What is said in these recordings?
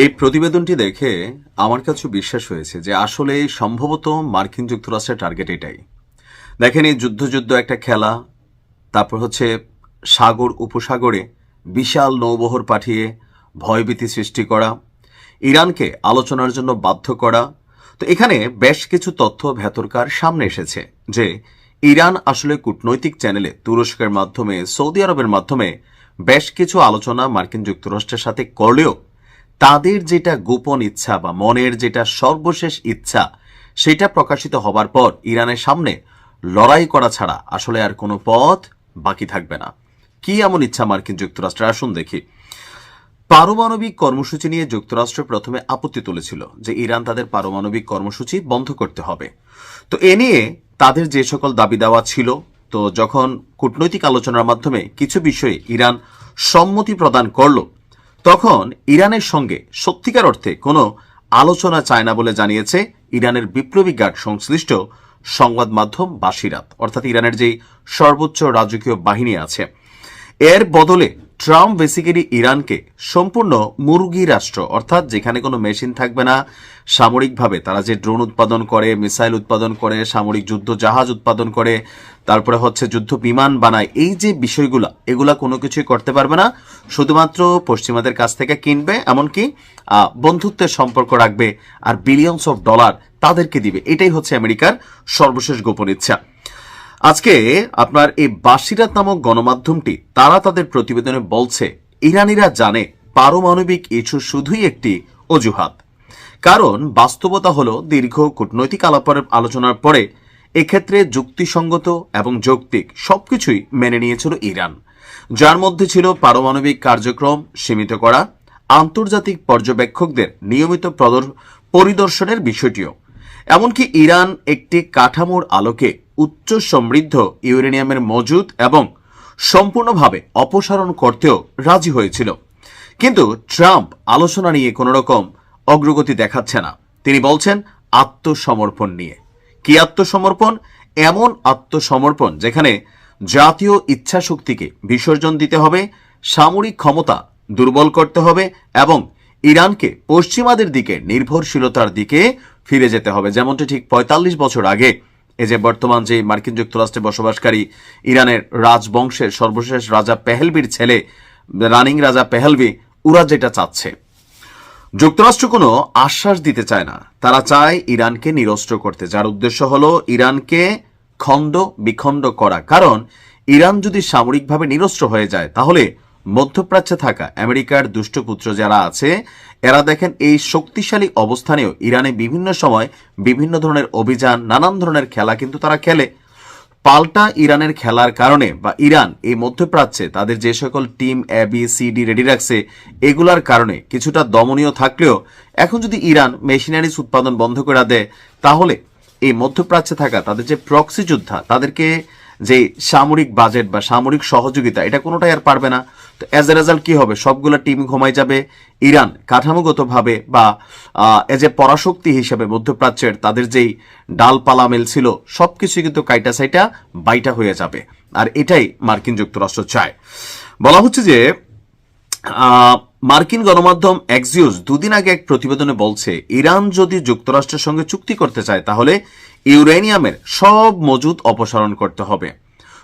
এই প্রতিবেদনটি দেখে আমার কাছে বিশ্বাস হয়েছে যে আসলে সম্ভবত মার্কিন যুক্তরাষ্ট্রের টার্গেট এটাই। দেখেন এই যুদ্ধ যুদ্ধ একটা খেলা, তারপর হচ্ছে সাগর উপসাগরে বিশাল নৌবহর পাঠিয়ে ভয়ভীতি সৃষ্টি করা, ইরানকে আলোচনার জন্য বাধ্য করা। তো এখানে বেশ কিছু তথ্য ভেতরকার সামনে এসেছে যে ইরান আসলে কূটনৈতিক চ্যানেলে তুরস্কের মাধ্যমে, সৌদি আরবের মাধ্যমে বেশ কিছু আলোচনা মার্কিন যুক্তরাষ্ট্রের সাথে করলেও তাদের যেটা গোপন ইচ্ছা বা মনের যেটা সর্বশেষ ইচ্ছা, সেটা প্রকাশিত হবার পর ইরানের সামনে লড়াই করা ছাড়া আসলে আর কোনো পথ বাকি থাকবে না। কি এমন ইচ্ছা মার্কিন যুক্তরাষ্ট্রের আসুন দেখি। পারমাণবিক কর্মসূচি নিয়ে যুক্তরাষ্ট্র প্রথমে আপত্তি তুলেছিল যে ইরান তাদের পারমাণবিক কর্মসূচি বন্ধ করতে হবে। তো এ নিয়ে তাদের যে সকল দাবি দেওয়া ছিল, তো যখন কূটনৈতিক আলোচনার মাধ্যমে কিছু বিষয়ে ইরান সম্মতি প্রদান করল তখন ইরানের সঙ্গে সত্যিকার অর্থে কোনো আলোচনা চায় না বলে জানিয়েছে ইরানের বিপ্লবী গার্ড সংশ্লিষ্ট সংবাদ মাধ্যম বাসিরাত অর্থাৎ ইরানের যে সর্বোচ্চ রাজকীয় বাহিনী আছে। এর বদলে ট্রাম্প বেসিক্যালি ইরানকে সম্পূর্ণ মুরগি রাষ্ট্র, অর্থাৎ যেখানে কোনো মেশিন থাকবে না, সামরিকভাবে। তারা যে ড্রোন উৎপাদন করে, মিসাইল উৎপাদন করে, সামরিক যুদ্ধ জাহাজ উৎপাদন করে, তারপরে হচ্ছে যুদ্ধ বিমান বানায়, এই যে বিষয়গুলা, এগুলা কোনো কিছুই করতে পারবে না। শুধুমাত্র পশ্চিমাদের কাছ থেকে কিনবে, এমনকি বন্ধুত্বের সম্পর্ক রাখবে, আর বিলিয়নস অফ ডলার তাদেরকে দিবে। এটাই হচ্ছে আমেরিকার সর্বশেষ গোপন ইচ্ছা। আজকে আপনার এই বাসিরাত নামক গণমাধ্যমটি, তারা তাদের প্রতিবেদনে বলছে, ইরানিরা জানে পারমাণবিক ইস্যু শুধুই একটি অজুহাত। কারণ বাস্তবতা হল দীর্ঘ কূটনৈতিক আলাপের আলোচনার পরে এক্ষেত্রে যুক্তিসঙ্গত এবং যৌক্তিক সবকিছুই মেনে নিয়েছিল ইরান। যার মধ্যে ছিল পারমাণবিক কার্যক্রম সীমিত করা, আন্তর্জাতিক পর্যবেক্ষকদের নিয়মিত প্রদর- পরিদর্শনের বিষয়টিও। এমনকি ইরান একটি কাঠামোর আলোকে উচ্চ সমৃদ্ধ ইউরেনিয়ামের মজুদ এবং সম্পূর্ণভাবে অপসারণ করতেও রাজি হয়েছিল। কিন্তু ট্রাম্প আলোচনা নিয়ে কোনো রকম অগ্রগতি দেখাচ্ছে না। তিনি বলছেন, আত্মসমর্পণ নিয়ে। কি আত্মসমর্পণ? এমন আত্মসমর্পণ যেখানে জাতীয় ইচ্ছাশক্তিকে বিসর্জন দিতে হবে, সামরিক ক্ষমতা দুর্বল করতে হবে এবং ইরানকে পশ্চিমাদের দিকে নির্ভরশীলতার দিকে ফিরে যেতে হবে। যেমনটি ঠিক পঁয়তাল্লিশ বছর আগে এই যে বর্তমান যে মার্কিন যুক্তরাষ্ট্রে বসবাসকারী ইরানের রাজবংশের সর্বশেষ রাজা পেহেলবির ছেলে, রানিং রাজা পেহেলবি ওরা যেটা চাচ্ছে। যুক্তরাষ্ট্র কোনো আশ্বাস দিতে চায় না। তারা চায় ইরানকে নিরস্ত্র করতে। যার উদ্দেশ্য হলো ইরানকে খণ্ড বিখণ্ড করা। কারণ ইরান যদি সামরিকভাবে নিরস্ত্র হয়ে যায়, তাহলে মধ্যপ্রাচ্যে থাকা আমেরিকার দুষ্টপুত্র যারা আছে, এরা দেখেন এই শক্তিশালী অবস্থানেও ইরানে বিভিন্ন সময় বিভিন্ন ধরনের অভিযান, নানান ধরনের খেলা কিন্তু তারা খেলে। পাল্টা ইরানের খেলার কারণে বা ইরান, এই মধ্যপ্রাচ্যে তাদের যে সকল team A B C D ready রাখছে, এগুলার কারণে কিছুটা দমনীয় থাকলেও এখন যদি ইরান মেশিনারিজ উৎপাদন বন্ধ করে দেয়, তাহলে এই মধ্যপ্রাচ্যে থাকা তাদের যে প্রক্সি যোদ্ধা, তাদেরকে যে সামরিক বাজেট বা সামরিক সহযোগিতা, এটা কোনোটাই আর পারবে না। তো অ্যাজ এ রেজাল্ট কি হবে? সবগুলো টিম ঘুমাই যাবে। ইরান কাঠামোগতভাবে বা এজ এ পরাশক্তি হিসেবে মধ্যপ্রাচ্যের তাদের যেই ডালপালা মেল ছিল সবকিছু কিন্তু কাইটা সাইটা বাইটা হয়ে যাবে। আর এটাই মার্কিন যুক্তরাষ্ট্র চায়। বলা হচ্ছে যে মার্কিন গণমাধ্যম এক্সিউস দুদিন আগে এক প্রতিবেদনে বলছে, ইরান যদি যুক্তরাষ্ট্রের সঙ্গে চুক্তি করতে চায়, তাহলে ইউরেনিয়ামের সব মজুদ অপসারণ করতে হবে।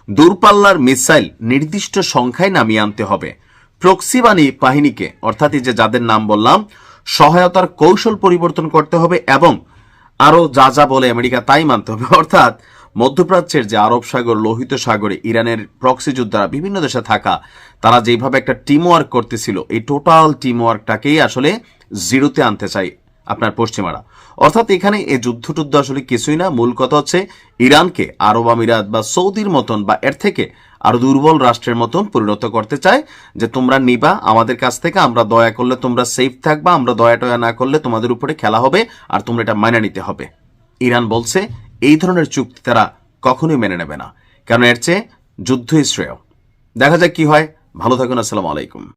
দূরপাল্লার মিসাইল নির্দিষ্ট সংখ্যায় নামিয়ে আনতে হবে। প্রক্সিবাণী বাহিনীকে, অর্থাৎ যে যাদের নাম বললাম, সহায়তার কৌশল পরিবর্তন করতে হবে এবং আরও যা যা বলে আমেরিকা তাই মানতে হবে। অর্থাৎ মধ্যপ্রাচ্যের যে আরব সাগর, লোহিত সাগরে, ইরানের প্রক্সি যোদ্ধারা, বিভিন্ন দেশে থাকা, তারা যেভাবে একটা টিম ওয়ার্ক করতেছিল, এই টোটাল টিম ওয়ার্কটাকেই আসলে জিরোতে আনতে চাই আপনার পশ্চিমারা। অর্থাৎ এখানে এই যুদ্ধ টুদ্ধ আসলে কিছুই না। মূল কথা হচ্ছে ইরানকে আরব আমিরাত বা সৌদির মতন বা এর থেকে আরও দুর্বল রাষ্ট্রের মতন পরিণত করতে চায় যে, তোমরা নিবা, আমাদের কাছ থেকে আমরা দয়া করলে তোমরা সেফ থাকবা, আমরা দয়া টয়া না করলে তোমাদের উপরে খেলা হবে আর তোমরা এটা মানা নিতে হবে। ইরান বলছে, এই ধরনের চুক্তি তারা কখনোই মেনে নেবে না। কারণ এর চেয়ে যুদ্ধই শ্রেয়। দেখা যাক কি হয়। ভালো থাকুন, আসসালামু আলাইকুম।